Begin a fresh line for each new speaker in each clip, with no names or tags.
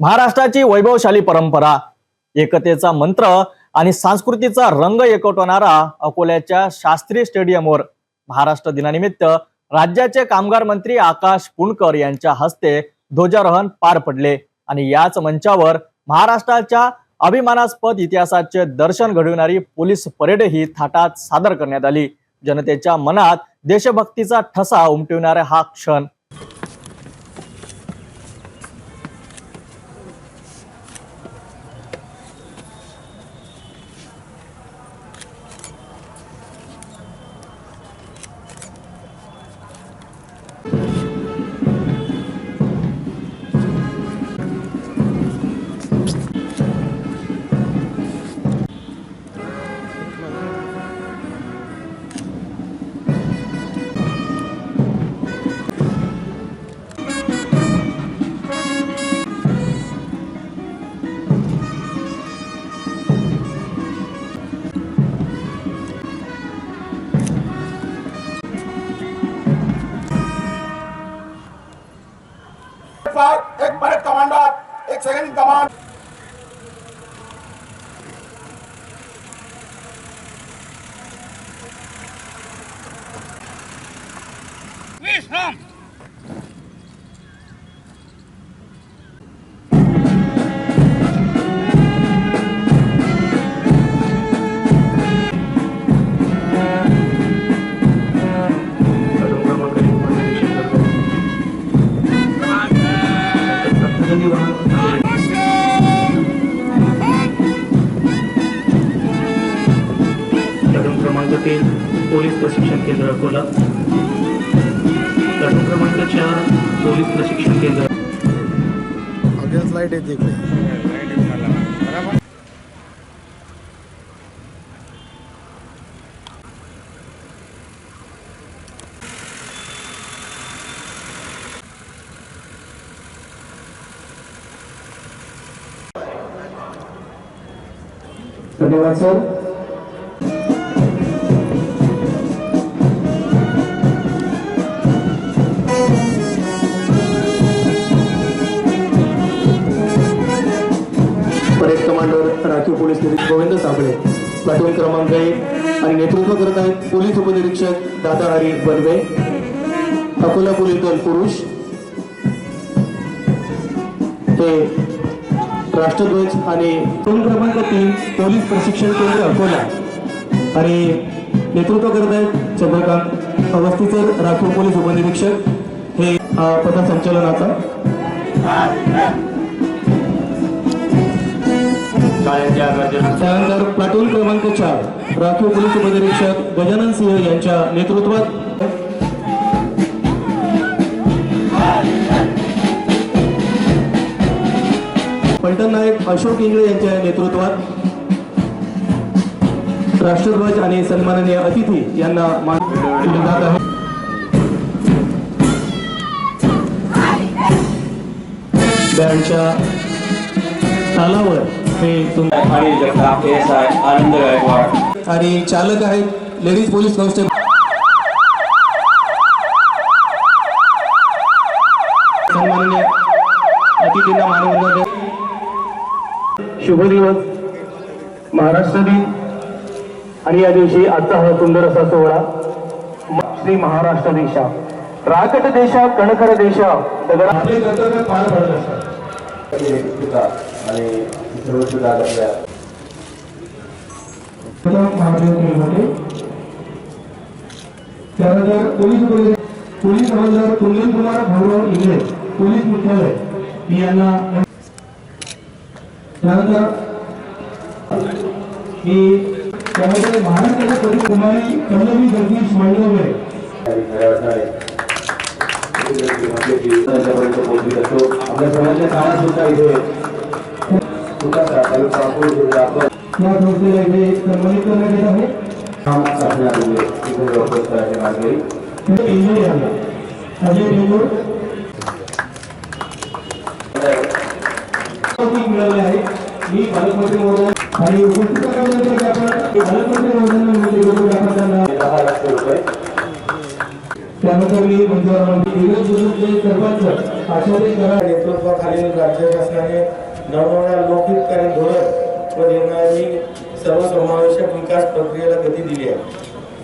महाराष्ट्राची वैभवशाली परंपरा एकतेचा मंत्र आणि संस्कृतीचा रंग एकवटणारा अकोल्याच्या शास्त्री स्टेडियमवर महाराष्ट्र दिनानिमित्त राज्याचे कामगार मंत्री आकाश पुणकर यांच्या हस्ते ध्वजारोहण पार पडले. आणि याच मंचावर महाराष्ट्राच्या अभिमानास्पद इतिहासाचे दर्शन घडविणारी पोलीस परेडही थाटात सादर करण्यात आली. जनतेच्या मनात देशभक्तीचा ठसा उमटविणारा हा क्षण.
एक परेड कमांडर एक सेकंड कमांड।
विश्राम
प्लॅटून क्रमांक तीन पोलीस प्रशिक्षण केंद्र अकोला. प्लॅटून क्रमांक चार पोलीस प्रशिक्षण केंद्र.
लाइट येते
धन्यवाद सर. परेड कमांडर राखीव पोलीस निरीक्षक गोविंद साबळे प्लॅटून क्रमांक एक आणि नेतृत्व करत आहेत पोलीस उपनिरीक्षक दादा हरी बनवे अकोला पोलीस दल पुरुष हे राष्ट्रध्वज आणि दोन क्रमांक तीन पोलीस प्रशिक्षण केंद्र अकोला. आणि नेतृत्व करत आहेत चंद्रकांत अवस्थीकर राखीव पोलीस उपनिरीक्षक. हे पथसंचलनाचा. त्यानंतर प्लाटून क्रमांक चार राखीव पोलीस उपनिरीक्षक गजानन सिंह यांच्या नेतृत्वात. पलटण नायक अशोक इंगळे यांच्या नेतृत्वात राष्ट्रध्वज आणि सन्माननीय अतिथी यांना मान जात आहे बँडच्या तालावर हे
आनंद गायकवाड
आणि चालक आहेत लेडीज पोलीस कॉन्स्टेबल सन्माननीय अतिथींना मानवंदन. शुभ दिवस. महाराष्ट्र दिन. आणि या दिवशी आजचा हा सुंदर असा सोहळा. श्री महाराष्ट्र देशा. राकट देशा कणखर देशा दगडा आपले कर्तव्य पार पडत असतात.
आणि सर्व सुद्धा आपल्या
त्यानंतर पोलीस पोलीस हवालदार कुंदन कुमार भाऊराव इंगळे पोलीस मुख्यालय. यांना त्यानंतर की त्यामध्ये महाराष्ट्राच्या पोलीस कुमारी पल्लवी जगदीश मांडवगडे
आपल्या सर्वांच्या काळात सुद्धा इथे
या संस्थेला इथे सन्मानित करण्यात येत आहे.
काम करायचे
अजय बेंगूर मिळाले आहे. मी पालकमंत्री महोदय आणि उपस्थित आपण पालकमंत्री महोदयांना विनंती करतो की आपण त्यांना
दहा लाख रुपये.
त्यानंतर मी मंजुळा सरपंच
नेतृत्वाखालील राज्य शासनाने लोकहितकारी धोरण व निर्णयांनी सर्वसमावेशक विकास प्रक्रियेला गती दिली आहे.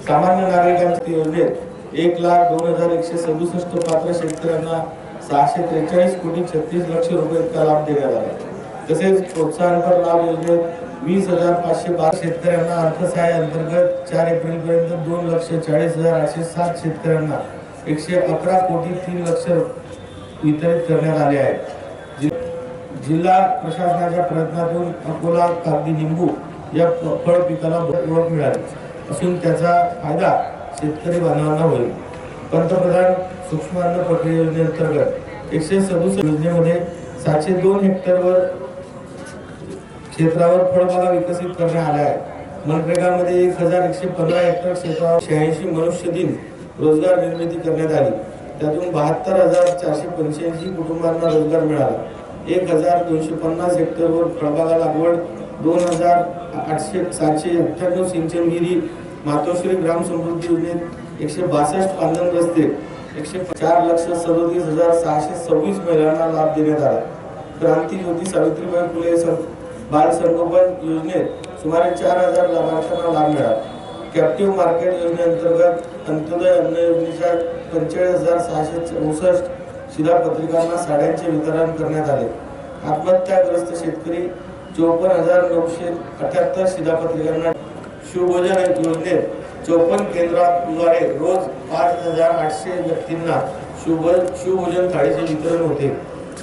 सामान्य नागरिकांच्या योजनेत एक लाख दोन हजार एकशे सदुसष्ट पात्र शेतकऱ्यांना सहाशे त्रेचाळीस कोटी छत्तीस लक्ष रुपये इतका लाभ देण्यात आला. तसेच प्रोत्साहनपर लाभ योजनेत वीस हजार पाचशे बारा शेतकऱ्यांना अर्थसहाय्य अंतर्गत चार एप्रिल पर्यंत दोन लक्ष चाळीस हजार आठशे सात शेतकऱ्यांना एकशे अकरा कोटी तीन लक्ष वितरित करण्यात आले आहे जिल्हा प्रशासनाच्या प्रयत्नातून अकोला कागदी निंबू या फळ पिकाला ओळख मिळाली. असून त्याचा फायदा शेतकरी बांधवांना होईल. पंतप्रधान सूक्ष्म अन्न प्रक्रिया योजनेअंतर्गत एकशे सदुसष्ट योजनेमध्ये सातशे दोन हेक्टरवर क्षेत्रावर फळबागा विकसित करण्यात आल्या आहेत मनरेगामध्ये एक हजार एकशे पंधरा हेक्टर क्षेत्रावर शहाऐंशी मनुष्य दिन रोजगार निर्मिती करण्यात आली. त्यातून बहात्तर हजार चारशे पंच्याऐंशी कुटुंबांना रोजगार मिळाला. एक हजार दोनशे पन्नास हेक्टरवर फळबागा लागवड दोन हजार आठशे सातशे अठ्ठ्याण्णव सिंचन विहिरी मातोश्री ग्राम समृद्धी योजनेत एकशे बासष्ट पांधन रस्ते एकशे चार लक्ष सदोतीस हजार सहाशे सव्वीस महिलांना लाभ देण्यात आला. क्रांती ज्योती सावित्रीबाई फुले बाल संगोपन योजनेत सुमारे चार हजार लाभार्थ्यांना लाभ मिळाला. कॅप्टिव्ह मार्केट योजनेअंतर्गत अंत्योदय अन्न योजनेच्या पंचेचाळीस हजार सहाशे चौसष्ट शिधापत्रिकांना साड्यांचे वितरण करण्यात आले. आत्महत्याग्रस्त शेतकरी चोपन्न हजार नऊशे अठ्याहत्तर शिधापत्रिकांना शिवभोजन योजनेत चोपन्न केंद्राद्वारे रोज पाच हजार आठशे व्यक्तींना शिवभ शिवभोजन थाळीचे वितरण होते.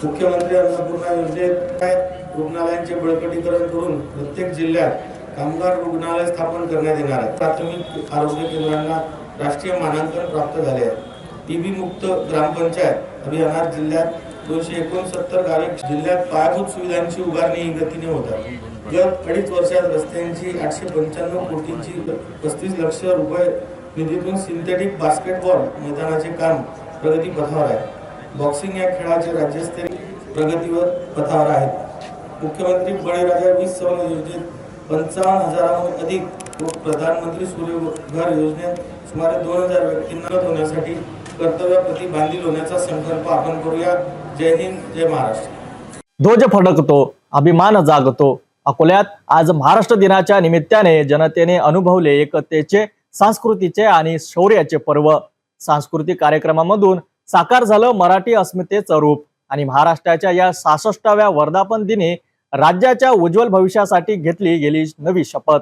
मुख्यमंत्री अन्नपूर्णा योजनेत रुग्णालयांचे बळकटीकरण करून प्रत्येक जिल्ह्यात कामगार रुग्णालय स्थापन करण्यात येणार आहे. प्राथमिक आरोग्य केंद्रांना राष्ट्रीय मानांकन प्राप्त झाले आहे. टीबी मुक्त ग्रामपंचायत अभियानात जिल्ह्यात दोनशे एकोणसत्तर गावे जिल्ह्यात पायाभूत सुविधांची उभारणी ही गतीने होत आहे. गत अडीच वर्षात रस्त्यांची आठशे पंच्याण्णव कोटींची पस्तीस लक्ष रुपये निधीतून सिंथेटिक बास्केटबॉल मैदानाचे काम प्रगती पथावर आहे. बॉक्सिंग या खेळाचे राज्यस्तरीय प्रगतीवर पथावर आहेत मुख्यमंत्री बळीराजा वीज सौर योजनेत पंचावन्न हजाराहून अधिक व प्रधानमंत्री सूर्यघर योजनेत सुमारे दोन हजार व्यक्तींना होण्यासाठी कर्तव्याप्रती बांधील होण्याचा संकल्प आपण करूया. जय हिंद जय महाराष्ट्र.
ध्वज फडकतो अभिमान जागतो. अकोल्यात आज महाराष्ट्र दिनाच्या निमित्ताने जनतेने अनुभवले एकतेचे संस्कृतीचे आणि शौर्याचे पर्व. सांस्कृतिक कार्यक्रमामधून साकार झालं मराठी अस्मितेचं रूप आणि महाराष्ट्राच्या या सहासष्टाव्या वर्धापन दिनी राज्याच्या उज्ज्वल भविष्यासाठी घेतली गेली नवी शपथ.